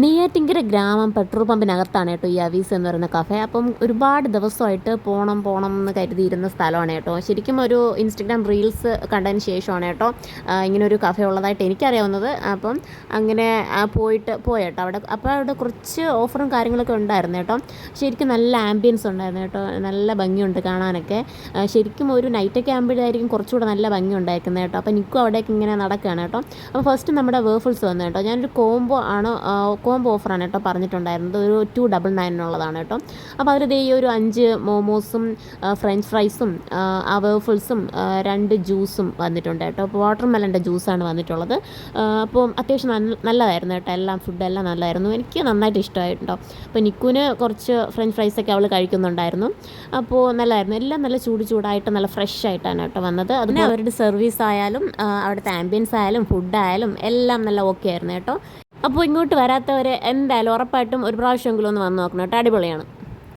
നെയ്യാറ്റിങ്കര ഗ്രാമം പെട്രോൾ പമ്പിനകത്താണ് കേട്ടോ ഈ അവീസ് എന്ന് പറയുന്ന കഫേ അപ്പം ഒരുപാട് ദിവസമായിട്ട് പോകണം പോകണം എന്ന് കരുതിയിരുന്ന സ്ഥലമാണ് കേട്ടോ. ശരിക്കും ഒരു ഇൻസ്റ്റഗ്രാം റീൽസ് കണ്ടതിന് ശേഷമാണ് കേട്ടോ ഇങ്ങനെ ഒരു കഫേ ഉള്ളതായിട്ട് എനിക്കറിയാവുന്നത്. അപ്പം അങ്ങനെ പോയിട്ട് പോയേട്ടോ അവിടെ അപ്പോൾ അവിടെ കുറച്ച് ഓഫറും കാര്യങ്ങളൊക്കെ ഉണ്ടായിരുന്നു കേട്ടോ. ശരിക്കും നല്ല ആംബിയൻസ് ഉണ്ടായിരുന്നു കേട്ടോ. നല്ല ഭംഗിയുണ്ട് കാണാനൊക്കെ. ശരിക്കും ഒരു നൈറ്റൊക്കെ ആകുമ്പോഴായിരിക്കും കുറച്ചുകൂടെ നല്ല ഭംഗി ഉണ്ടായിരിക്കുന്നത് കേട്ടോ. അപ്പോൾ നിൽക്കും അവിടേക്ക് ഇങ്ങനെ നടക്കുകയാണ് കേട്ടോ. അപ്പോൾ ഫസ്റ്റ് നമ്മുടെ വേഫിൾസ് വന്നു കേട്ടോ. ഞാനൊരു കോംബോ ആണ് കോംബോ ഓഫറാണ് കേട്ടോ പറഞ്ഞിട്ടുണ്ടായിരുന്നത്. ഒരു ടു ഡബിൾ നയനിനുള്ളതാണ് കേട്ടോ. അപ്പോൾ അവരുടെ ഈ ഒരു അഞ്ച് മോമോസും ഫ്രഞ്ച് ഫ്രൈസും അവേഫിൾസും രണ്ട് ജ്യൂസും വന്നിട്ടുണ്ട് കേട്ടോ. അപ്പോൾ വാട്ടർ മെലന്റെ ജ്യൂസാണ് വന്നിട്ടുള്ളത്. അപ്പോൾ അത്യാവശ്യം നല്ല നല്ലതായിരുന്നു കേട്ടോ. എല്ലാം ഫുഡെല്ലാം നല്ലതായിരുന്നു. എനിക്ക് നന്നായിട്ട് ഇഷ്ടമായിട്ടുണ്ടോ. അപ്പോൾ നിക്കുവിന് കുറച്ച് ഫ്രഞ്ച് ഫ്രൈസൊക്കെ അവൾ കഴിക്കുന്നുണ്ടായിരുന്നു. അപ്പോൾ നല്ലതായിരുന്നു. എല്ലാം നല്ല ചൂട് ചൂടായിട്ട് നല്ല ഫ്രഷ് ആയിട്ടാണ് കേട്ടോ വന്നത്. അതിന് അവരുടെ സർവീസ് ആയാലും അവിടുത്തെ ആംബിയൻസ് ആയാലും ഫുഡായാലും എല്ലാം നല്ല ഓക്കെ ആയിരുന്നു കേട്ടോ. അപ്പോൾ ഇങ്ങോട്ട് വരാത്തവരെ എന്തായാലും ഉറപ്പായിട്ടും ഒരു പ്രാവശ്യമെങ്കിലും ഒന്ന് വന്ന് നോക്കണം. കേട്ടോ. അടിപൊളിയാണ്.